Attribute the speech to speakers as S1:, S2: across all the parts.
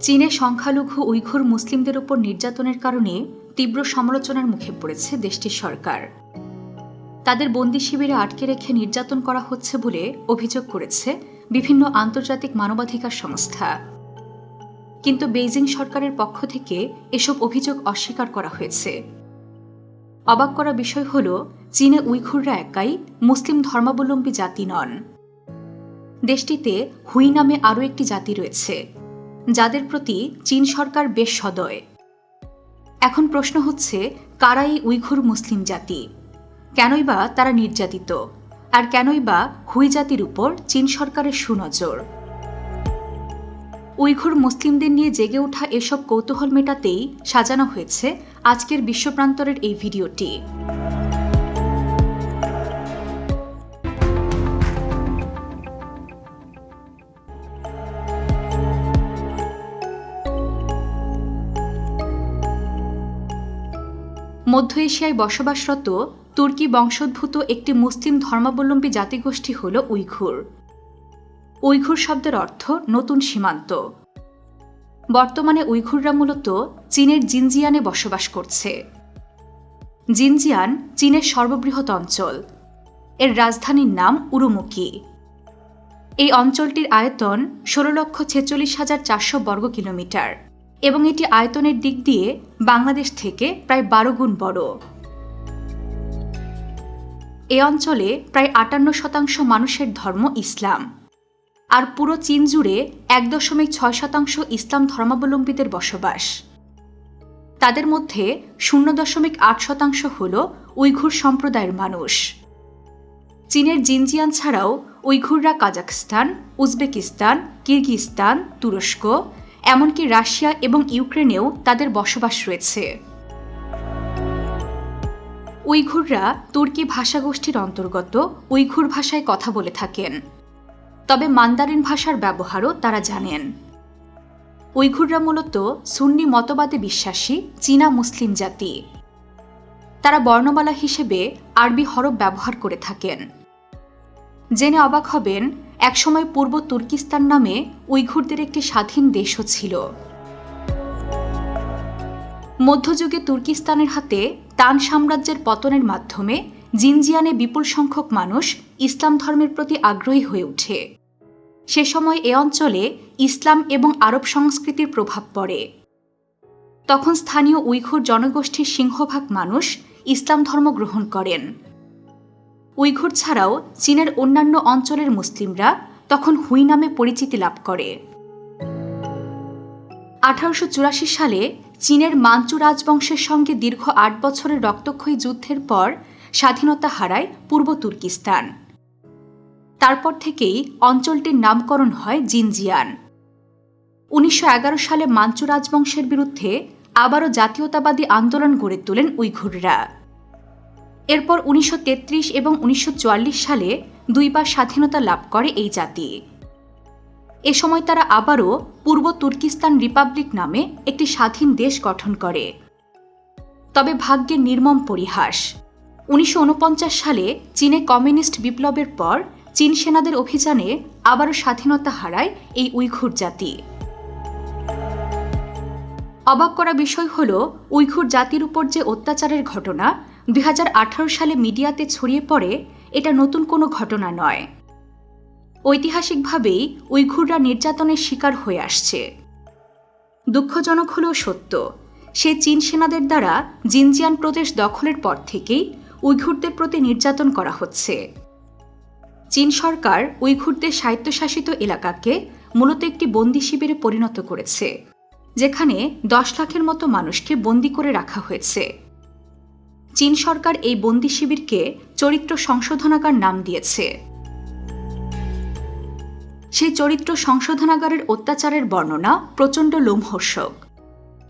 S1: চীনে সংখ্যালঘু উইঘুর মুসলিমদের উপর নির্যাতনের কারণে তীব্র সমালোচনার মুখে পড়েছে দেশটির সরকার। তাদের বন্দি শিবিরে আটকে রেখে নির্যাতন করা হচ্ছে বলে অভিযোগ করেছে বিভিন্ন আন্তর্জাতিক মানবাধিকার সংস্থা। কিন্তু বেইজিং সরকারের পক্ষ থেকে এসব অভিযোগ অস্বীকার করা হয়েছে। অবাক করা বিষয় হল, চীনে উইঘুররা একাই মুসলিম ধর্মাবলম্বী জাতি নন। দেশটিতে হুই নামে আরও একটি জাতি রয়েছে। যাদের প্রতি চীন সরকার বেশ সদয়। এখন প্রশ্ন হচ্ছে, কারা এই উইঘুর মুসলিম জাতি? কেনই বা তারা নির্যাতিত? আর কেনই বা হুই জাতির উপর চীন সরকারের সুনজর? উইঘুর মুসলিমদের নিয়ে জেগে ওঠা এসব কৌতূহল মেটাতেই সাজানো হয়েছে আজকের বিশ্বপ্রান্তরের এই ভিডিওটি। মধ্য এশিয়ায় বসবাসরত তুর্কি বংশোদ্ভূত একটি মুসলিম ধর্মাবলম্বী জাতিগোষ্ঠী হল উইঘুর। উইঘুর শব্দের অর্থ নতুন সীমান্ত। বর্তমানে উইঘুররা মূলত চীনের জিনজিয়ানে বসবাস করছে। জিনজিয়ান চীনের সর্ববৃহৎ অঞ্চল। এর রাজধানীর নাম উরুমুকি। এই অঞ্চলটির আয়তন ষোলো লক্ষ ছেচল্লিশ হাজার চারশো বর্গ কিলোমিটার। এবং এটি আয়তনের দিক দিয়ে বাংলাদেশ থেকে প্রায় বারো গুণ বড়। এ অঞ্চলে প্রায় আটান্ন শতাংশ মানুষের ধর্ম ইসলাম। আর পুরো চীন জুড়ে এক দশমিক ছয় শতাংশ ইসলাম ধর্মাবলম্বীদের বসবাস। তাদের মধ্যে শূন্য দশমিক আট শতাংশ হল উইঘুর সম্প্রদায়ের মানুষ। চীনের জিনজিয়ান ছাড়াও উইঘুররা কাজাখস্তান, উজবেকিস্তান, কিরগিস্তান, তুরস্ক এমনকি রাশিয়া এবং ইউক্রেনেও তাদের বসবাস রয়েছে। উইঘুররা তুর্কি ভাষাগোষ্ঠীর অন্তর্গত উইঘুর ভাষায় কথা বলে থাকেন। তবে মান্দারিন ভাষার ব্যবহারও তারা জানেন। উইঘুররা মূলত সুন্নি মতবাদে বিশ্বাসী চীনা মুসলিম জাতি। তারা বর্ণমালা হিসেবে আরবি হরফ ব্যবহার করে থাকেন। জেনে অবাক হবেন একসময় পূর্ব তুর্কিস্তান নামে উইঘুরদের একটি স্বাধীন দেশও ছিল। মধ্যযুগে তুর্কিস্তানের হাতে তান সাম্রাজ্যের পতনের মাধ্যমে জিনজিয়ানে বিপুল সংখ্যক মানুষ ইসলাম ধর্মের প্রতি আগ্রহী হয়ে ওঠে। সে সময় এ অঞ্চলে ইসলাম এবং আরব সংস্কৃতির প্রভাব পড়ে। তখন স্থানীয় উইঘুর জনগোষ্ঠীর সিংহভাগ মানুষ ইসলাম ধর্ম গ্রহণ করেন। উইঘুর ছাড়াও চীনের অন্যান্য অঞ্চলের মুসলিমরা তখন হুই নামে পরিচিতি লাভ করে। আঠারোশ চুরাশি সালে চীনের মাঞ্চু রাজবংশের সঙ্গে দীর্ঘ আট বছরের রক্তক্ষয়ী যুদ্ধের পর স্বাধীনতা হারায় পূর্ব তুর্কিস্তান। তারপর থেকেই অঞ্চলটির নামকরণ হয় জিনজিয়ান। উনিশশো এগারো সালে মাঞ্চু রাজবংশের বিরুদ্ধে আবারও জাতীয়তাবাদী আন্দোলন গড়ে তোলেন উইঘুররা। এরপর উনিশশো তেত্রিশ এবং উনিশশো চুয়াল্লিশ সালে দুইবার স্বাধীনতা লাভ করে এই জাতি। এ সময় তারা আবারও পূর্ব তুর্কিস্তান রিপাবলিক নামে একটি স্বাধীন দেশ গঠন করে। তবে ভাগ্যের নির্মম পরিহাস। উনিশশো ঊনপঞ্চাশ সালে চীনে কমিউনিস্ট বিপ্লবের পর চীন সেনাদের অভিযানে আবারও স্বাধীনতা হারায় এই উইঘুর জাতি। অবাক করা বিষয় হল, উইঘুর জাতির উপর যে অত্যাচারের ঘটনা দুই হাজার আঠারো সালে মিডিয়াতে ছড়িয়ে পড়ে, এটা নতুন কোনো ঘটনা নয়। ঐতিহাসিকভাবেই উইঘুররা নির্যাতনের শিকার হয়ে আসছে। দুঃখজনক হলেও সত্য, সে চীন সেনাদের দ্বারা জিনজিয়ান প্রদেশ দখলের পর থেকেই উইঘুরদের প্রতি নির্যাতন করা হচ্ছে। চীন সরকার উইঘুরদের স্বায়ত্তশাসিত এলাকাকে মূলত একটি বন্দি শিবিরে পরিণত করেছে, যেখানে দশ লাখের মতো মানুষকে বন্দি করে রাখা হয়েছে। চীন সরকার এই বন্দি শিবিরকে চরিত্র সংশোধনাগার নাম দিয়েছে। সেই চরিত্র সংশোধনাগারের অত্যাচারের বর্ণনা প্রচণ্ড লোমহর্ষক।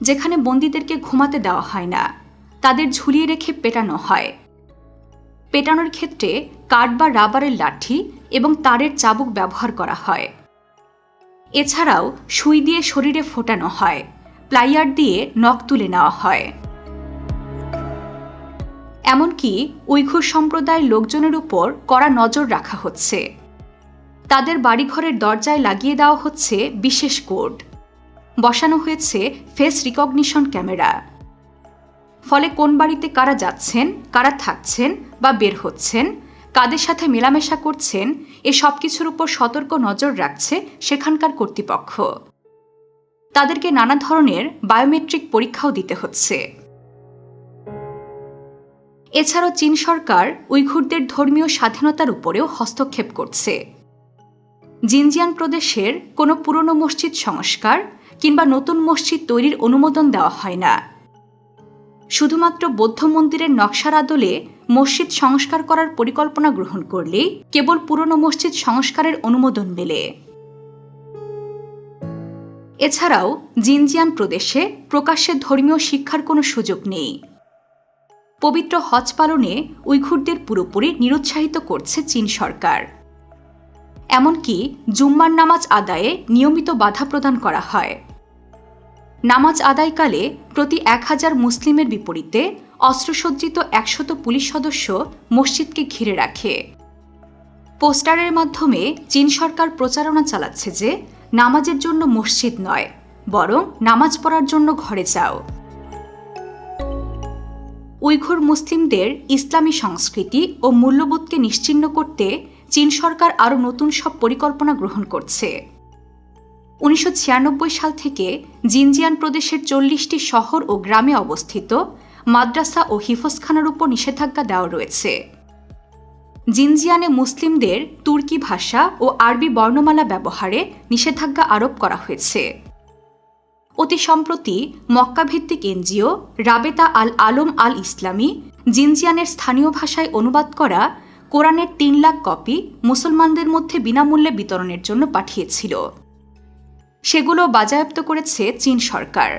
S1: যেখানে বন্দীদেরকে ঘুমাতে দেওয়া হয় না, তাদের ঝুলিয়ে রেখে পেটানো হয়। পেটানোর ক্ষেত্রে কাঠ বা রাবারের লাঠি এবং তারের চাবুক ব্যবহার করা হয়। এছাড়াও সুই দিয়ে শরীরে ফোটানো হয়, প্লাইয়ার দিয়ে নখ তুলে নেওয়া হয়। এমনকি উইঘুর সম্প্রদায়ের লোকজনের উপর কড়া নজর রাখা হচ্ছে। তাদের বাড়িঘরের দরজায় লাগিয়ে দেওয়া হচ্ছে বিশেষ কোড। বসানো হয়েছে ফেস রিকগনিশন ক্যামেরা। ফলে কোন বাড়িতে কারা যাচ্ছেন, কারা থাকছেন বা বের হচ্ছেন, কাদের সাথে মেলামেশা করছেন, এ সব কিছুর উপর সতর্ক নজর রাখছে সেখানকার কর্তৃপক্ষ। তাদেরকে নানা ধরনের বায়োমেট্রিক পরীক্ষাও দিতে হচ্ছে। এছাড়াও চীন সরকার উইঘুরদের ধর্মীয় স্বাধীনতার উপরেও হস্তক্ষেপ করছে। জিনজিয়ান প্রদেশের কোনো পুরনো মসজিদ সংস্কার কিংবা নতুন মসজিদ তৈরির অনুমোদন দেওয়া হয় না। শুধুমাত্র বৌদ্ধ মন্দিরের নকশার আদলে মসজিদ সংস্কার করার পরিকল্পনা গ্রহণ করলেই কেবল পুরনো মসজিদ সংস্কারের অনুমোদন মেলে। এছাড়াও জিনজিয়ান প্রদেশে প্রকাশ্যে ধর্মীয় শিক্ষার কোনো সুযোগ নেই। পবিত্র হজ পালনে উইঘুরদের পুরোপুরি নিরুৎসাহিত করছে চীন সরকার। এমনকি জুম্মার নামাজ আদায়ে নিয়মিত বাধা প্রদান করা হয়। নামাজ আদায়কালে প্রতি এক হাজার মুসলিমের বিপরীতে অস্ত্রসজ্জিত একশত পুলিশ সদস্য মসজিদকে ঘিরে রাখে। পোস্টারের মাধ্যমে চীন সরকার প্রচারণা চালাচ্ছে যে, নামাজের জন্য মসজিদ নয়, বরং নামাজ পড়ার জন্য ঘরে যাও। উইঘুর মুসলিমদের ইসলামী সংস্কৃতি ও মূল্যবোধকে নিশ্চিহ্ন করতে চীন সরকার আরও নতুন সব পরিকল্পনা গ্রহণ করছে। উনিশশো ছিয়ানব্বই সাল থেকে জিনজিয়ান প্রদেশের চল্লিশটি শহর ও গ্রামে অবস্থিত মাদ্রাসা ও হিফজখানার উপর নিষেধাজ্ঞা দেওয়া রয়েছে। জিনজিয়ানে মুসলিমদের তুর্কি ভাষা ও আরবি বর্ণমালা ব্যবহারে নিষেধাজ্ঞা আরোপ করা হয়েছে। অতি সম্প্রতি মক্কাভিত্তিক এনজিও রাবেতা আল আলম আল ইসলামী জিনজিয়ানের স্থানীয় ভাষায় অনুবাদ করা কোরআনের তিন লাখ কপি মুসলমানদের মধ্যে বিনামূল্যে বিতরণের জন্য পাঠিয়েছিল। সেগুলো বাজায়াপ্ত করেছে চীন সরকার।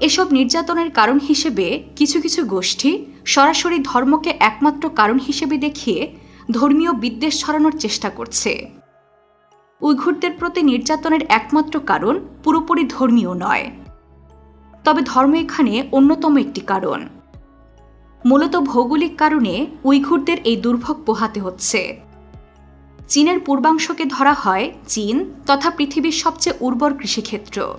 S1: এসব নির্যাতনের কারণ হিসেবে কিছু কিছু গোষ্ঠী সরাসরি ধর্মকে একমাত্র কারণ হিসেবে দেখিয়ে ধর্মীয় বিদ্বেষ ছড়ানোর চেষ্টা করছে। উইঘুরদের প্রতি নির্যাতনের একমাত্র কারণ পুরোপুরি ধর্মীয় নয়। তবে ধর্ম এখানে অন্যতম একটি কারণ। মূলত ভৌগোলিক কারণে উইঘুরদের এই দুর্ভোগ পোহাতে হচ্ছে। চীনের পূর্বাংশকে ধরা হয় চীন তথা পৃথিবীর সবচেয়ে উর্বর কৃষিক্ষেত্র।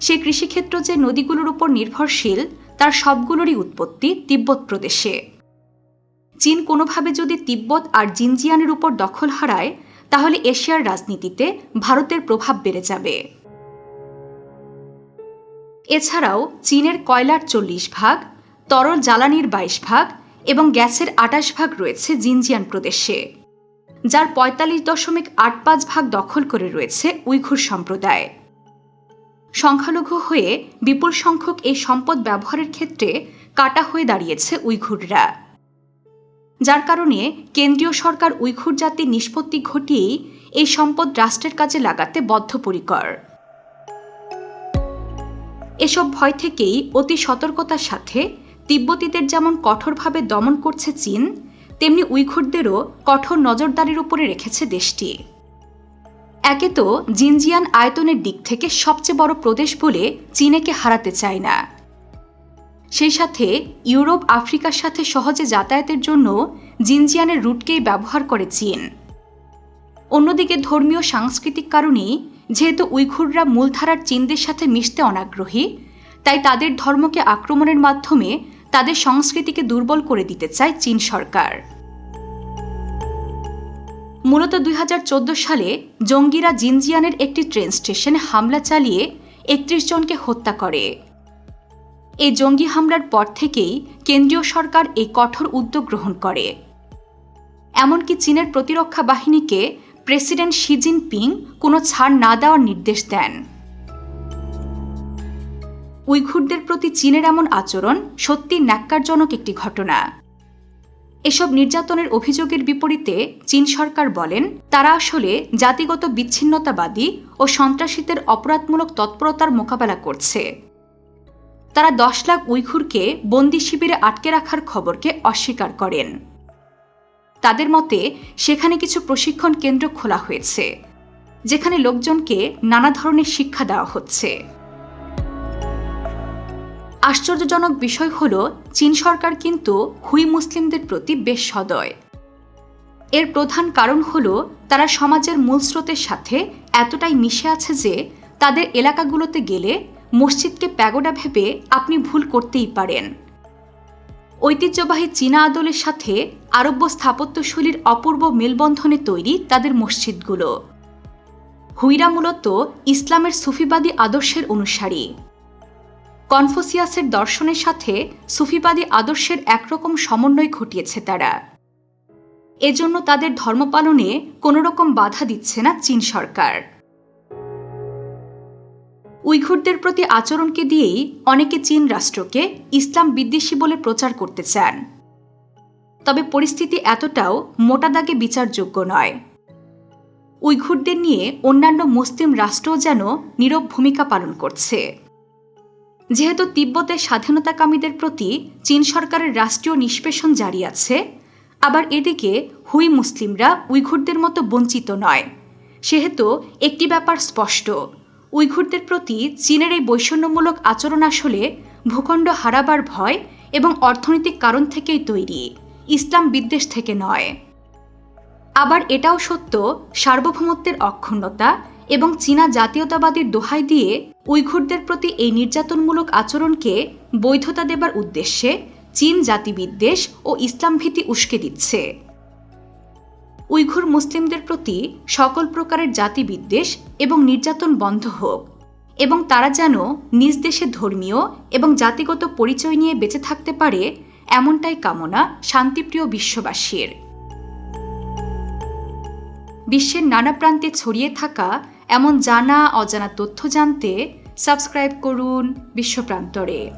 S1: সে কৃষিক্ষেত্র যে নদীগুলোর উপর নির্ভরশীল, তার সবগুলোরই উৎপত্তি তিব্বত প্রদেশে। চীন কোনোভাবে যদি তিব্বত আর জিনজিয়ানের উপর দখল হারায় তাহলে এশিয়ার রাজনীতিতে ভারতের প্রভাব বেড়ে যাবে। এছাড়াও চীনের কয়লার চল্লিশ ভাগ, তরল জ্বালানির বাইশ ভাগ এবং গ্যাসের আটাশ ভাগ রয়েছে জিনজিয়ান প্রদেশে, যার পঁয়তাল্লিশ দশমিক আট পাঁচ ভাগ দখল করে রয়েছে উইঘুর সম্প্রদায়। সংখ্যালঘু হয়ে বিপুল সংখ্যক এই সম্পদ ব্যবহারের ক্ষেত্রে কাটা হয়ে দাঁড়িয়েছে উইঘুররা। যার কারণে কেন্দ্রীয় সরকার উইঘুর জাতির নিষ্পত্তি ঘটিয়েই এই সম্পদ রাষ্ট্রের কাজে লাগাতে বদ্ধপরিকর। এসব ভয় থেকেই অতি সতর্কতার সাথে তিব্বতীদের যেমন কঠোরভাবে দমন করছে চীন, তেমনি উইঘুরদেরও কঠোর নজরদারির উপরে রেখেছে দেশটি। একে তো জিনজিয়ান আয়তনের দিক থেকে সবচেয়ে বড় প্রদেশ বলে চীনেকে হারাতে চায় না। সেই সাথে ইউরোপ, আফ্রিকার সাথে সহজে যাতায়াতের জন্য জিনজিয়ানের রুটকেই ব্যবহার করে চীন। অন্যদিকে ধর্মীয় সাংস্কৃতিক কারণেই যেহেতু উইঘুররা মূলধারার চীনদের সাথে মিশতে অনাগ্রহী, তাই তাদের ধর্মকে আক্রমণের মাধ্যমে তাদের সংস্কৃতিকে দুর্বল করে দিতে চায় চীন সরকার। মূলত দুই হাজার চোদ্দ সালে জঙ্গিরা জিনজিয়ানের একটি ট্রেন স্টেশনে হামলা চালিয়ে একত্রিশ জনকে হত্যা করে। এই জঙ্গি হামলার পর থেকেই কেন্দ্রীয় সরকার এই কঠোর উদ্যোগ গ্রহণ করে। এমনকি চীনের প্রতিরক্ষা বাহিনীকে প্রেসিডেন্ট শি জিনপিং কোনো ছাড় না দেওয়ার নির্দেশ দেন। উইঘুরদের প্রতি চীনের এমন আচরণ সত্যি ন্যাক্কারজনক একটি ঘটনা। এসব নির্যাতনের অভিযোগের বিপরীতে চীন সরকার বলেন, তারা আসলে জাতিগত বিচ্ছিন্নতাবাদী ও সন্ত্রাসীদের অপরাধমূলক তৎপরতার মোকাবেলা করছে। তারা দশ লাখ উইঘুরকে বন্দি শিবিরে আটকে রাখার খবরকে অস্বীকার করেন। তাদের মতে, সেখানে কিছু প্রশিক্ষণ কেন্দ্র খোলা হয়েছে, যেখানে লোকজনকে নানা ধরনের শিক্ষা দেওয়া হচ্ছে। আশ্চর্যজনক বিষয় হল, চীন সরকার কিন্তু হুই মুসলিমদের প্রতি বেশ সদয়। এর প্রধান কারণ হল, তারা সমাজের মূল স্রোতের সাথে এতটাই মিশে আছে যে, তাদের এলাকাগুলোতে গেলে মসজিদকে প্যাগোডা ভেবে আপনি ভুল করতেই পারেন। ঐতিহ্যবাহী চীনা আদলের সাথে আরব্য স্থাপত্যশৈলীর অপূর্ব মেলবন্ধনে তৈরি তাদের মসজিদগুলো। হুইরা মূলত ইসলামের সুফিবাদী আদর্শের অনুসারী। কনফুসিয়াসের দর্শনের সাথে সুফিবাদী আদর্শের একরকম সমন্বয় ঘটিয়েছে তারা। এজন্য তাদের ধর্ম পালনে কোনো রকম বাধা দিচ্ছে না চীন সরকার। উইঘুরদের প্রতি আচরণকে দিয়েই অনেকে চীন রাষ্ট্রকে ইসলাম বিদ্বেষী বলে প্রচার করতে চান। তবে পরিস্থিতি এতটাও মোটা দাগে বিচারযোগ্য নয়। উইঘুরদের নিয়ে অন্যান্য মুসলিম রাষ্ট্রও যেন নীরব ভূমিকা পালন করছে। যেহেতু তিব্বতের স্বাধীনতাকামীদের প্রতি চীন সরকারের রাষ্ট্রীয় নিষ্পেষণ জারি আছে, আবার এদিকে হুই মুসলিমরা উইঘুরদের মতো বঞ্চিত নয়। সেহেতু একটি ব্যাপার স্পষ্ট উইঘুরদের প্রতি চীনের এই বৈষম্যমূলক আচরণ আসলে ভূখণ্ড হারাবার ভয় এবং অর্থনৈতিক কারণ থেকেই তৈরি, ইসলাম বিদ্বেষ থেকে নয়। আবার এটাও সত্য, সার্বভৌমত্বের অক্ষুণ্ণতা এবং চীনা জাতীয়তাবাদীর দোহাই দিয়ে উইঘুরদের প্রতি এই নির্যাতনমূলক আচরণকে বৈধতা দেবার উদ্দেশ্যে চীন জাতিবিদ্বেষ ও ইসলাম ভীতি উস্কে দিচ্ছে। উইঘুর মুসলিমদের প্রতি সকল প্রকারের জাতিবিদ্বেষ এবং নির্যাতন বন্ধ হোক, এবং তারা যেন নিজ দেশে ধর্মীয় এবং জাতিগত পরিচয় নিয়ে বেঁচে থাকতে পারে, এমনটাই কামনা শান্তিপ্রিয় বিশ্ববাসীর। বিশ্বের নানা প্রান্তে ছড়িয়ে থাকা এমন জানা অজানা তথ্য জানতে সাবস্ক্রাইব করুন বিশ্বপ্রান্তরে।